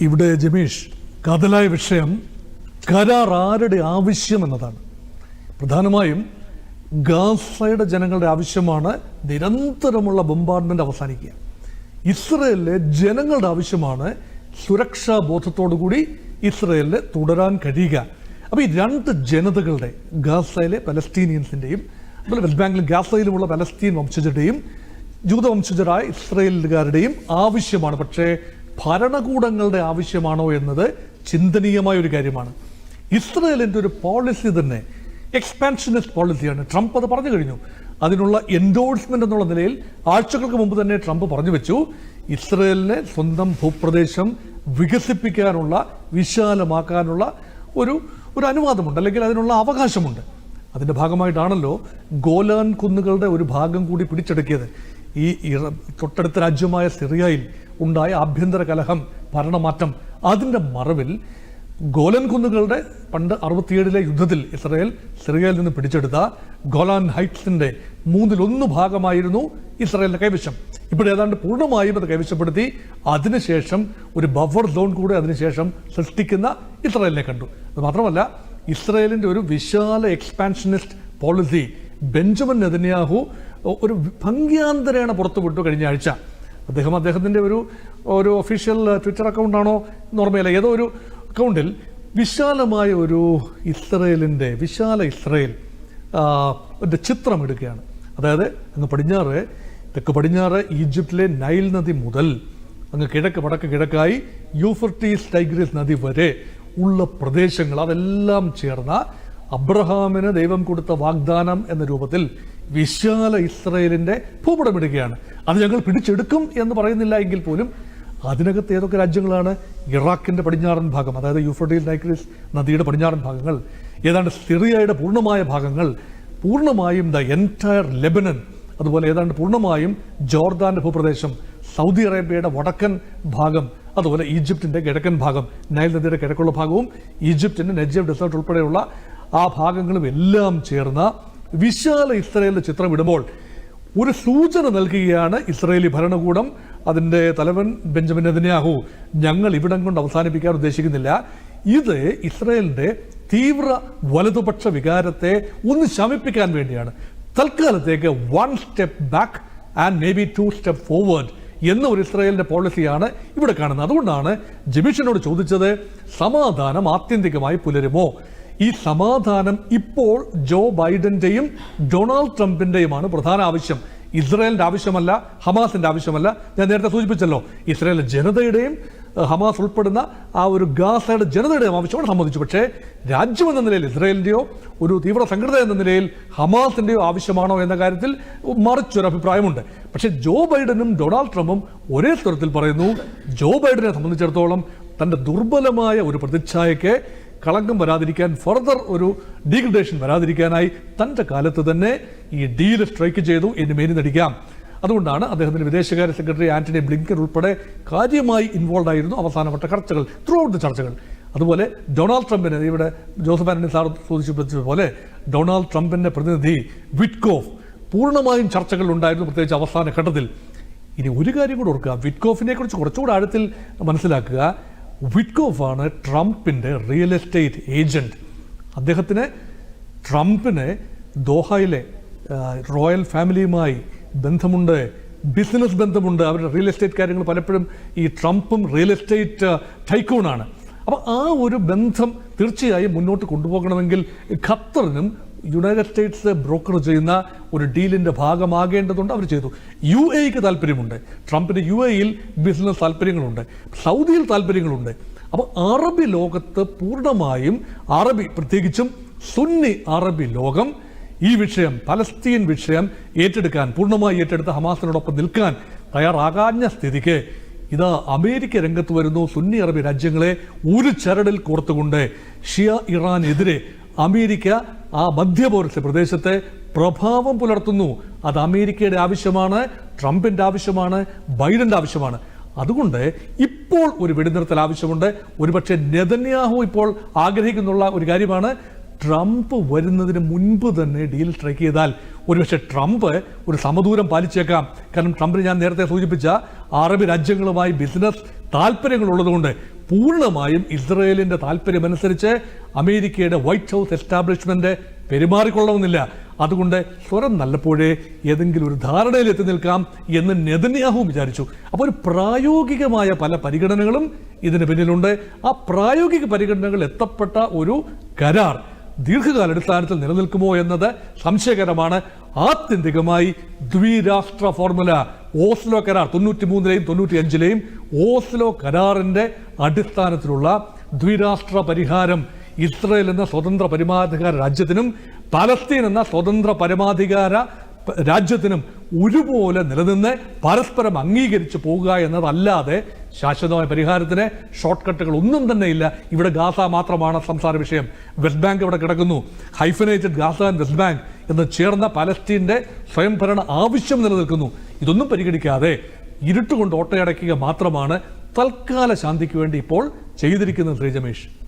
ഇവിടെ ജമീഷ് കഥലായ വിഷയം കരാർ ആരുടെ ആവശ്യം എന്നതാണ്. പ്രധാനമായും ഗാസയുടെ ജനങ്ങളുടെ ആവശ്യമാണ് നിരന്തരമുള്ള ബോംബാർഡ്മെന്റ് അവസാനിക്കുക. ഇസ്രയേലിലെ ജനങ്ങളുടെ ആവശ്യമാണ് സുരക്ഷാ ബോധത്തോടുകൂടി ഇസ്രയേലിന് തുടരാൻ കഴിയുക. അപ്പോൾ ഈ രണ്ട് ജനതകളുടെ ഗാസയിലെ പലസ്തീനിയൻസിന്റെയും അതുപോലെ വെസ്റ്റ് ബാങ്കിലും ഗാസയിലുമുള്ള പലസ്തീൻ വംശജരുടെയും ജൂതവംശജരായ ഇസ്രയേലുകാരുടെയും ആവശ്യമാണ്. പക്ഷേ ഭരണകൂടങ്ങളുടെ ആവശ്യമാണോ എന്നത് ചിന്തനീയമായ ഒരു കാര്യമാണ്. ഇസ്രയേലിന്റെ ഒരു പോളിസി തന്നെ എക്സ്പാൻഷനിസ്റ്റ് പോളിസിയാണ് ട്രംപ് അത് പറഞ്ഞു കഴിഞ്ഞു. അതിനുള്ള എൻഡോഴ്സ്മെന്റ് എന്നുള്ള നിലയിൽ ആഴ്ചകൾക്ക് മുമ്പ് തന്നെ ട്രംപ് പറഞ്ഞു വെച്ചു. ഇസ്രയേലിനെ സ്വന്തം ഭൂപ്രദേശം വികസിപ്പിക്കാനുള്ള വിശാലമാക്കാനുള്ള ഒരു ഒരു അനുവാദമുണ്ട്. അല്ലെങ്കിൽ അതിനുള്ള അവകാശമുണ്ട്. അതിന്റെ ഭാഗമായിട്ടാണല്ലോ ഗോലാൻ കുന്നുകളുടെ ഒരു ഭാഗം കൂടി പിടിച്ചെടുക്കിയത്. ഈ തൊട്ടടുത്ത രാജ്യമായ സിറിയയിൽ ഉണ്ടായ ആഭ്യന്തര കലഹം ഭരണമാറ്റം അതിന്റെ മറവിൽ ഗോലൻ കുന്നുകളുടെ പണ്ട് അറുപത്തിയേഴിലെ യുദ്ധത്തിൽ ഇസ്രയേൽ സിറിയയിൽ നിന്ന് പിടിച്ചെടുത്ത ഗോലാൻ ഹൈറ്റ്സിന്റെ മൂന്നിലൊന്ന് ഭാഗമായിരുന്നു ഇസ്രയേലിന്റെ കൈവശം. ഇപ്പോൾ ഏതാണ്ട് പൂർണമായും അത് കൈവശപ്പെടുത്തി. അതിനുശേഷം ഒരു ബഫർ സോൺ കൂടെ അതിനുശേഷം സൃഷ്ടിക്കുന്ന ഇസ്രയേലിനെ കണ്ടു. അത് മാത്രമല്ല ഇസ്രായേലിന്റെ ഒരു വിശാല എക്സ്പാൻഷനിസ്റ്റ് പോളിസി ബെഞ്ചമിൻ നെതന്യാഹു ഒരു ഭംഗ്യാന്തരേണ പുറത്തുവിട്ടു കഴിഞ്ഞ ആഴ്ച. അദ്ദേഹം അദ്ദേഹത്തിന്റെ ഒരു ഒരു ഒഫീഷ്യൽ ട്വിറ്റർ അക്കൗണ്ടാണോ ഓർമ്മയില്ല. ഏതോ ഒരു അക്കൗണ്ടിൽ വിശാലമായ ഒരു ഇസ്രയേലിന്റെ വിശാല ഇസ്രയേൽ ചിത്രം എടുക്കുകയാണ് അതായത് അങ്ങ് പടിഞ്ഞാറ് തെക്ക് പടിഞ്ഞാറ് ഈജിപ്തിലെ നൈൽ നദി മുതൽ അങ്ങ് കിഴക്ക് വടക്ക് കിഴക്കായി യൂഫർട്ടീസ് ടൈഗ്രീസ് നദി വരെ ഉള്ള പ്രദേശങ്ങൾ അതെല്ലാം ചേർന്ന അബ്രഹാമിന് ദൈവം കൊടുത്ത വാഗ്ദാനം എന്ന രൂപത്തിൽ വിശാല ഇസ്രയേലിന്റെ ഭൂപടമിടുകയാണ്. അത് ഞങ്ങൾ പിടിച്ചെടുക്കും എന്ന് പറയുന്നില്ല എങ്കിൽ പോലും അതിനകത്ത് ഏതൊക്കെ രാജ്യങ്ങളാണ്? ഇറാഖിന്റെ പടിഞ്ഞാറൻ ഭാഗം അതായത് യൂഫ്രട്ടീസ് നൈക്രീസ് നദിയുടെ പടിഞ്ഞാറൻ ഭാഗങ്ങൾ ഏതാണ്ട് സിറിയയുടെ പൂർണമായ ഭാഗങ്ങൾ പൂർണമായും ദ എന്റയർ ലെബനൻ അതുപോലെ ഏതാണ്ട് പൂർണമായും ജോർദാന്റെ ഭൂപ്രദേശം സൗദി അറേബ്യയുടെ വടക്കൻ ഭാഗം അതുപോലെ ഈജിപ്തിന്റെ കിഴക്കൻ ഭാഗം നൈൽ നദിയുടെ കിഴക്കുള്ള ഭാഗവും ഈജിപ്തിന്റെ നജീബ് ഡെസേർട്ട് ഉൾപ്പെടെയുള്ള ആ ഭാഗങ്ങളും എല്ലാം ചേർന്ന വിശാല ഇസ്രയേലിന്റെ ചിത്രം ഇടുമ്പോൾ ഒരു സൂചന നൽകുകയാണ് ഇസ്രയേലി ഭരണകൂടം. അതിന്റെ തലവൻ ബെഞ്ചമിൻ നെതന്യാഹു ഞങ്ങൾ ഇവിടം കൊണ്ട് അവസാനിപ്പിക്കാൻ ഉദ്ദേശിക്കുന്നില്ല. ഇത് ഇസ്രയേലിന്റെ തീവ്ര വലതുപക്ഷ വികാരത്തെ ഒന്ന് ശമിപ്പിക്കാൻ വേണ്ടിയാണ്. തൽക്കാലത്തേക്ക് one step back and maybe two step forward എന്ന ഒരു ഇസ്രായേലിന്റെ പോളിസിയാണ് ഇവിടെ കാണുന്നത്. അതുകൊണ്ടാണ് ജമീഷനോട് ചോദിച്ചത് സമാധാനം ആത്യന്തികമായി പുലരുമോ? ഈ സമാധാനം ഇപ്പോൾ ജോ ബൈഡന്റെയും ഡൊണാൾഡ് ട്രംപിന്റെയുമാണ് പ്രധാന ആവശ്യം. ഇസ്രായേലിന്റെ ആവശ്യമല്ല ഹമാസിന്റെ ആവശ്യമല്ല. ഞാൻ നേരത്തെ സൂചിപ്പിച്ചല്ലോ ഇസ്രായേൽ ജനതയുടെയും ഹമാസ് ഉൾപ്പെടുന്ന ആ ഒരു ഗാസയുടെ ജനതയുടെയും ആവശ്യമാണ് സംബന്ധിച്ചു. പക്ഷേ രാജ്യം എന്ന നിലയിൽ ഇസ്രായേലിന്റെയോ ഒരു തീവ്ര സംഘടന എന്ന നിലയിൽ ഹമാസിന്റെയോ ആവശ്യമാണോ എന്ന കാര്യത്തിൽ മറിച്ചൊരു അഭിപ്രായമുണ്ട്. പക്ഷേ ജോ ബൈഡനും ഡൊണാൾഡ് ട്രംപും ഒരേ സ്വരത്തിൽ പറയുന്നു ജോ ബൈഡനെ സംബന്ധിച്ചിടത്തോളം തന്റെ ദുർബലമായ ഒരു പ്രതിച്ഛായയ്ക്ക് കളങ്കം വരാതിരിക്കാൻ ഫർദർ ഒരു ഡീഗ്രഡേഷൻ വരാതിരിക്കാനായി തന്റെ കാലത്ത് തന്നെ ഈ ഡീൽ സ്ട്രൈക്ക് ചെയ്തു എന്ന് മേനി നടിക്കാം. അതുകൊണ്ടാണ് അദ്ദേഹത്തിന്റെ വിദേശകാര്യ സെക്രട്ടറി ആന്റണി ബ്ലിങ്കൻ ഉൾപ്പെടെ കാര്യമായി ഇൻവോൾവ് ആയിരുന്നു അവസാനപ്പെട്ട ചർച്ചകൾ ത്രൂ ഔട്ട് ദ ചർച്ചകൾ. അതുപോലെ ഡൊണാൾഡ് ട്രംപിന് ഇവിടെ ജോസഫ് ആന്റണി സാർ സൂചിപ്പിച്ചതുപോലെ ഡൊണാൾഡ് ട്രംപിന്റെ പ്രതിനിധി വിറ്റ്കോഫ് പൂർണമായും ചർച്ചകൾ ഉണ്ടായിരുന്നു പ്രത്യേകിച്ച് അവസാന ഘട്ടത്തിൽ. ഇനി ഒരു കാര്യം കൂടെ ഓർക്കുക വിറ്റ്കോഫിനെ കുറിച്ച് കുറച്ചുകൂടെ ആഴത്തിൽ മനസ്സിലാക്കുക. വിറ്റ്കോഫ് ആണ് ട്രംപിന്റെ റിയൽ എസ്റ്റേറ്റ് ഏജന്റ് അദ്ദേഹത്തിന് ട്രംപിനെ ദോഹയിലെ റോയൽ ഫാമിലിയുമായി ബന്ധമുണ്ട് ബിസിനസ് ബന്ധമുണ്ട്. അവരുടെ റിയൽ എസ്റ്റേറ്റ് കാര്യങ്ങൾ പലപ്പോഴും ഈ ട്രംപും റിയൽ എസ്റ്റേറ്റ് ടൈക്കൂണാണ് അപ്പോൾ ആ ഒരു ബന്ധം തീർച്ചയായും മുന്നോട്ട് കൊണ്ടുപോകണമെങ്കിൽ ഖത്തറിനും യുണൈറ്റഡ് സ്റ്റേറ്റ്സ് ബ്രോക്കർ ചെയ്യുന്ന ഒരു ഡീലിന്റെ ഭാഗമാകേണ്ടതുണ്ട്. അവർ ചെയ്തു. യു എക്ക് താല്പര്യമുണ്ട്. ട്രംപിന് യു എയിൽ ബിസിനസ് താല്പര്യങ്ങളുണ്ട്. സൗദിയിൽ താല്പര്യങ്ങളുണ്ട്. അപ്പോൾ അറബി ലോകത്ത് പൂർണമായും അറബി പ്രത്യേകിച്ചും സുന്നി അറബി ലോകം ഈ വിഷയം പലസ്തീൻ വിഷയം ഏറ്റെടുക്കാൻ പൂർണമായി ഏറ്റെടുത്ത ഹമാസിനോടൊപ്പം നിൽക്കാൻ തയ്യാറാകാഞ്ഞ സ്ഥിതിക്ക് ഇതാ അമേരിക്ക രംഗത്ത് വരുന്നു. സുന്നി അറബി രാജ്യങ്ങളെ ഒരു ചരടിൽ കോർത്തുകൊണ്ട് ഷിയ ഇറാനെതിരെ അമേരിക്ക ആ മധ്യപൗരസ്യ പ്രദേശത്തെ പ്രഭാവം പുലർത്തുന്നു. അത് അമേരിക്കയുടെ ആവശ്യമാണ് ട്രംപിന്റെ ആവശ്യമാണ് ബൈഡന്റെ ആവശ്യമാണ്. അതുകൊണ്ട് ഇപ്പോൾ ഒരു വെടിനിർത്തൽ ആവശ്യമുണ്ട്. ഒരുപക്ഷെ നെതന്യാഹു ഇപ്പോൾ ആഗ്രഹിക്കുന്നുള്ള ഒരു കാര്യമാണ്. ട്രംപ് വരുന്നതിന് മുൻപ് തന്നെ ഡീൽ സ്ട്രൈക്ക് ചെയ്താൽ ഒരുപക്ഷെ ട്രംപ് ഒരു സമദൂരം പാലിച്ചേക്കാം. കാരണം ട്രംപിന് ഞാൻ നേരത്തെ സൂചിപ്പിച്ച അറബ് രാജ്യങ്ങളുമായി ബിസിനസ് താല്പര്യങ്ങളുള്ളതുകൊണ്ട് പൂർണമായും ഇസ്രയേലിന്റെ താല്പര്യമനുസരിച്ച് അമേരിക്കയുടെ വൈറ്റ് ഹൗസ് എസ്റ്റാബ്ലിഷ്മെന്റ് പെരുമാറിക്കൊള്ളണമെന്നില്ല. അതുകൊണ്ട് സ്വരം നല്ലപ്പോഴേ ഏതെങ്കിലും ഒരു ധാരണയിൽ എത്തി നിൽക്കാം എന്ന് നെതന്യാഹു വിചാരിച്ചു. അപ്പോൾ ഒരു പ്രായോഗികമായ പല പരിഗണനകളും ഇതിന് പിന്നിലുണ്ട്. ആ പ്രായോഗിക പരിഗണനകൾ എത്തപ്പെട്ട ഒരു കരാർ ദീർഘകാലാടിസ്ഥാനത്തിൽ നിലനിൽക്കുമോ എന്നത് സംശയകരമാണ്. ആത്യന്തികമായി ദ്വിരാഷ്ട്ര ഫോർമുല ഓസ്ലോ കരാർ തൊണ്ണൂറ്റി മൂന്നിലെയും തൊണ്ണൂറ്റി അഞ്ചിലെയും ഓസ്ലോ കരാറിന്റെ അടിസ്ഥാനത്തിലുള്ള ദ്വിരാഷ്ട്ര പരിഹാരം. ഇസ്രയേൽ എന്ന സ്വതന്ത്ര പരമാധികാര രാജ്യത്തിനും പലസ്തീൻ എന്ന സ്വതന്ത്ര പരമാധികാര രാജ്യത്തിനും ഒരുപോലെ നിലനിന്ന് പരസ്പരം അംഗീകരിച്ച് പോകുക എന്നതല്ലാതെ ശാശ്വതമായ പരിഹാരത്തിന് ഷോർട്ട് കട്ടുകൾ ഒന്നും തന്നെ ഇല്ല. ഇവിടെ ഗാസ മാത്രമാണ് സംസാര വിഷയം. വെസ്റ്റ് ബാങ്ക് ഇവിടെ കിടക്കുന്നു. Hyphenated Gaza and West Bank എന്ന് ചേർന്ന പലസ്തീന്റെ സ്വയംഭരണ ആവശ്യം നിലനിൽക്കുന്നു. ഇതൊന്നും പരിഗണിക്കാതെ ഇരുട്ടുകൊണ്ട് ഓട്ടയടയ്ക്കുക മാത്രമാണ് തൽക്കാല ശാന്തിക്ക് വേണ്ടി ഇപ്പോൾ ചെയ്തിരിക്കുന്നത് ശ്രീ ജമേഷ്